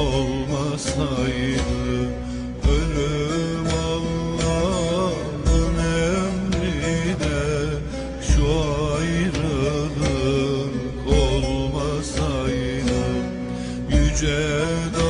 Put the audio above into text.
olmasaydı Ölüm Allah'ın emri Şu ayrılık olmasaydı Yüce Dağ